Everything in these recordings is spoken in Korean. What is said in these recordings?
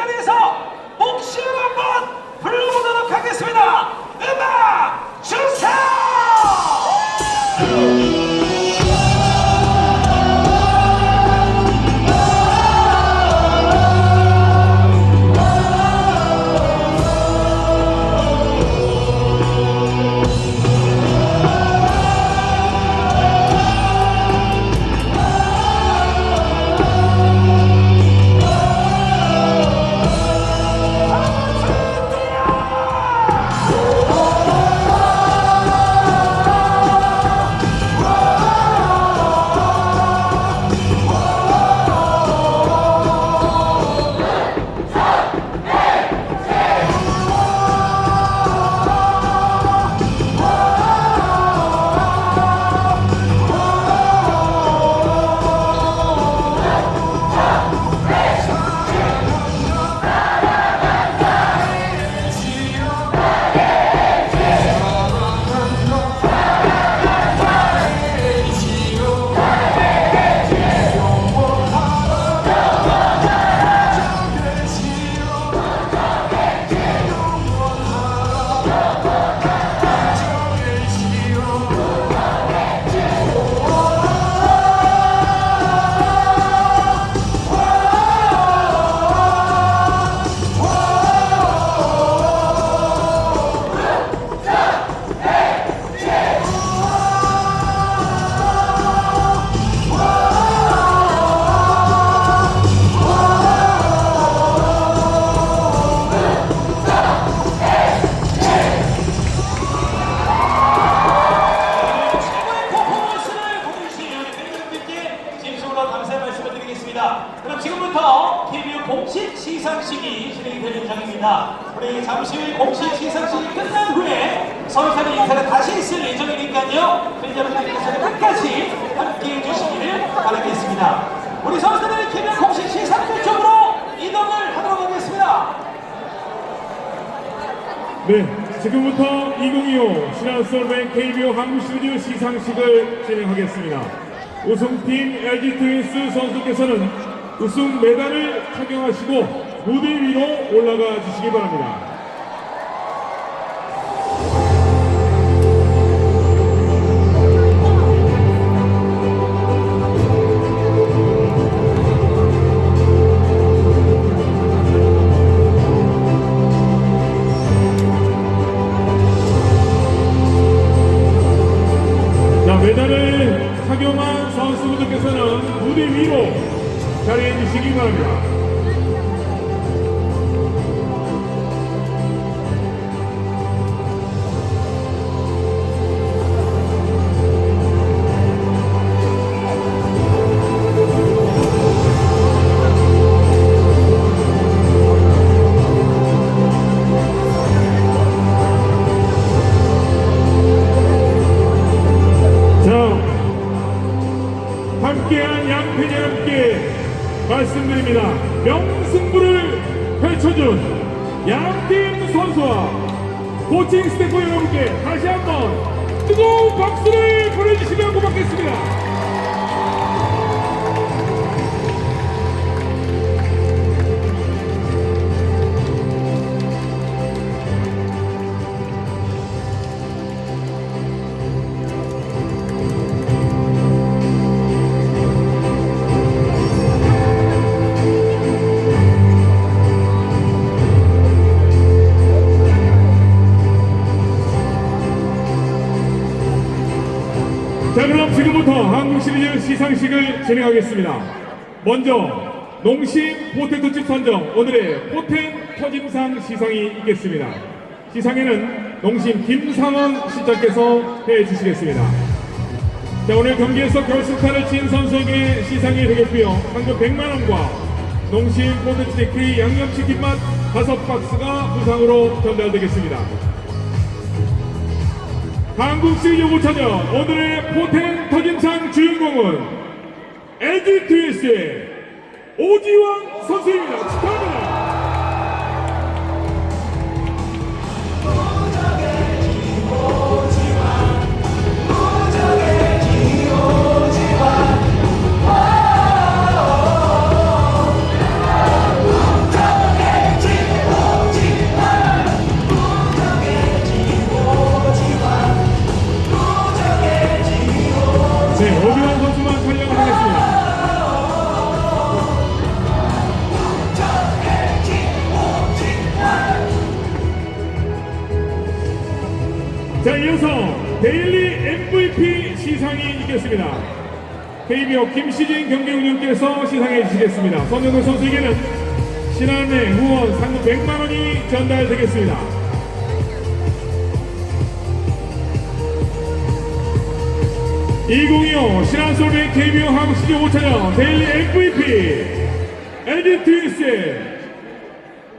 지금 이자 시상식이 진행이 될 예정입니다. 우리 잠시 후에 공식 시상식이 끝난 후에 서울사의 인사가 다시 있을 예정이니까요. 팬 여러분들께서는 끝까지 함께 해 주시기를 바라겠습니다. 우리 선수들의 KBO 공식 시상식 쪽으로 이동을 하도록 하겠습니다. 네, 지금부터 2025 신한솔뱅 KBO 한국 스튜디오 시상식을 진행하겠습니다. 우승팀 LG 트윈스 선수께서는 우승 메달을 착용하시고 무대 위로 올라가 주시기 바랍니다. 시상식을 진행하겠습니다. 먼저 농심 포텐토칩 선정 오늘의 포텐 터짐상 시상이 있겠습니다. 시상에는 농심 김상원 실장께서 해주시겠습니다. 자 오늘 경기에서 결승타를 친 선수에게 시상이 되겠고요. 상금 100만 원과 농심 포텐토칩 K 양념치킨 맛 다섯 박스가 무상으로 전달되겠습니다. 한국 시리즈 5차전 오늘의 포텐 터짐상 주인공은 LG 트윈스의 오지환 선수입니다. 축하합니다. 데일리 MVP 시상이 있겠습니다. KBO 김시진 경기운영께서 시상해 주시겠습니다. 손영근 선수에게는 신한은행 후원 상금 100만 원이 전달되겠습니다. (2025) 신한솔뱅 KBO 한국 시즌 5차전 데일리 MVP 에디 트윈스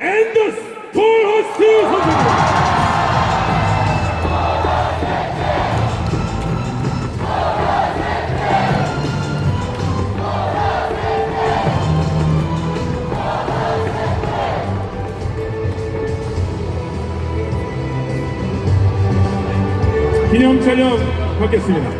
앤더스 톨허스트 선수입니다. 기념 촬영 받겠습니다.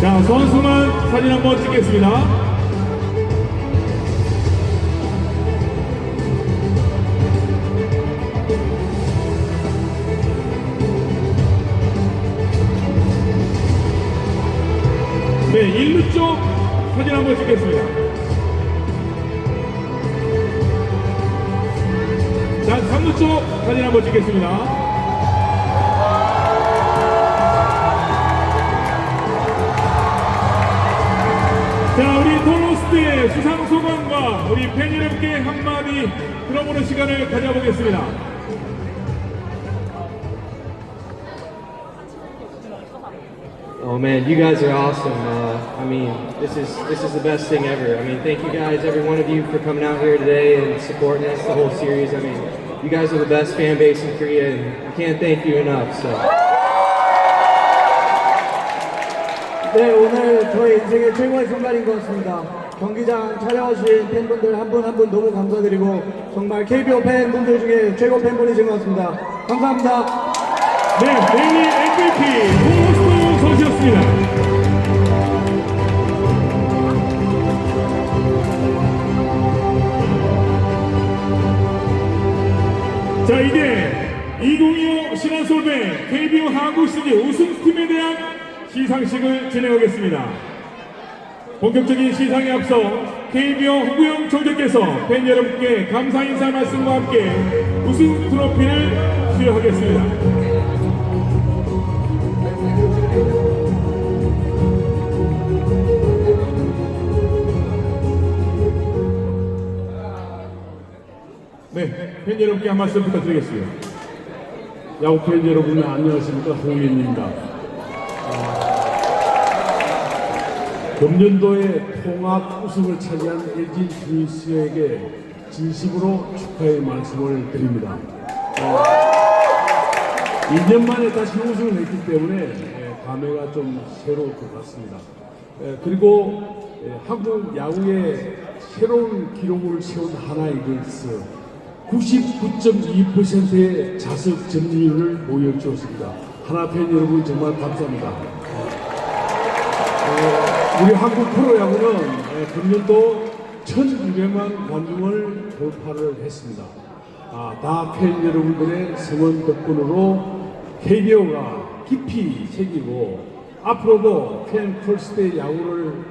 자, 선수만 사진 한번 찍겠습니다. 네, 일루 쪽 사진 한번 찍겠습니다. 3루 쪽 사진 한번 찍겠습니다. 자, 우리 톨로스트의 수상 소감과 우리 팬 여러분께 한마디 들어보는 시간을 가져보겠습니다. Oh man, you guys are awesome. Uh, I mean, this is this is the best thing ever. I mean, thank you guys, every one of you, for coming out here today and supporting us the whole series. I mean, you guys are the best fan base in Korea, and I can't thank you enough. So. 네, 오늘 저희 인생의 최고의 순간인 것 같습니다. 경기장 찾아오신 팬분들 한 분 한 분 너무 감사드리고 정말 KBO 팬분들 중에 최고 팬분이신 것 같습니다. 감사합니다. 네, 데일리 MVP 톨로스트 선수였습니다. 2025 신한솔뱅 KBO 한국 시리즈 우승팀에 대한 시상식을 진행하겠습니다. 본격적인 시상에 앞서 KBO 후구영 총재께서 팬 여러분께 감사 인사 말씀과 함께 우승 트로피를 수여하겠습니다. 네, 팬 여러분께 한 말씀 부탁드리겠습니다. 야구 팬 여러분 안녕하십니까 홍인입니다. 금년도에 통합 우승을 차지한 LG 트윈스에게 진심으로 축하의 말씀을 드립니다. 어, 2년 만에 다시 우승을 했기 때문에 예, 감회가 좀 새로울 것 같습니다. 예, 그리고 예, 한국 야구의 새로운 기록을 세운 하나 이글스 99.2%의 자석 점유율을 보여주었습니다. 하나 팬 여러분 정말 감사합니다. 어, 우리 한국 프로야구는 예, 금년도 1,200만 관중을 돌파를 했습니다. 아, 다팬 여러분들의 성원 덕분으로 KBO가 깊이 새기고 앞으로도 팬 펄스대 야구를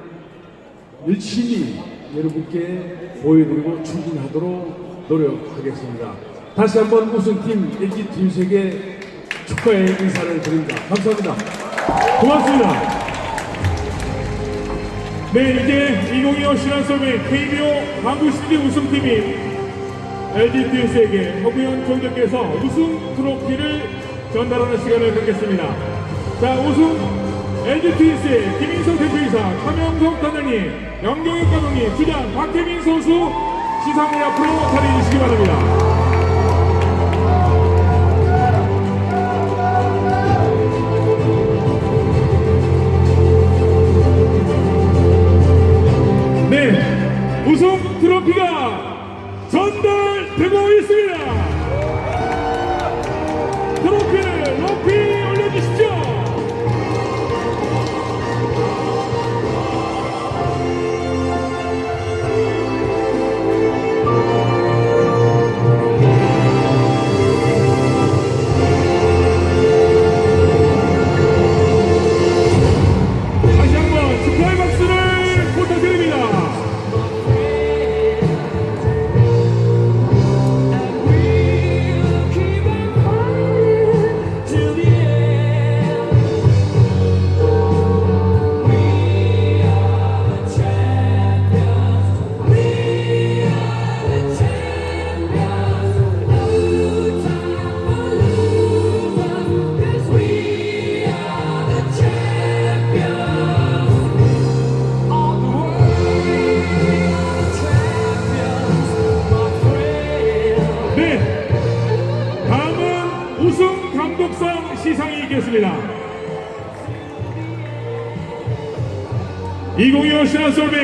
열심히 여러분께 보여드리고 추진하도록 노력하겠습니다. 다시 한번 우승팀 LG 트윈스에게 축하의 인사를 드립니다. 감사합니다. 고맙습니다. 네, 이제 2025 신한솔뱅 KBO 시리즈 우승팀인 LG 트윈스에게 허구현 총재께서 우승 트로피를 전달하는 시간을 갖겠습니다. 자, 우승 LG 트윈스의 김인성 대표이사, 차명석 단장님, 영경혁 감독님, 주장 박혜민 선수 시상의 앞으로 자리해 주시기 바랍니다.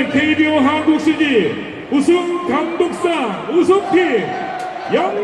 신한솔뱅 KBO 한국 시리 우승 감독상 우승팀 감독입니다.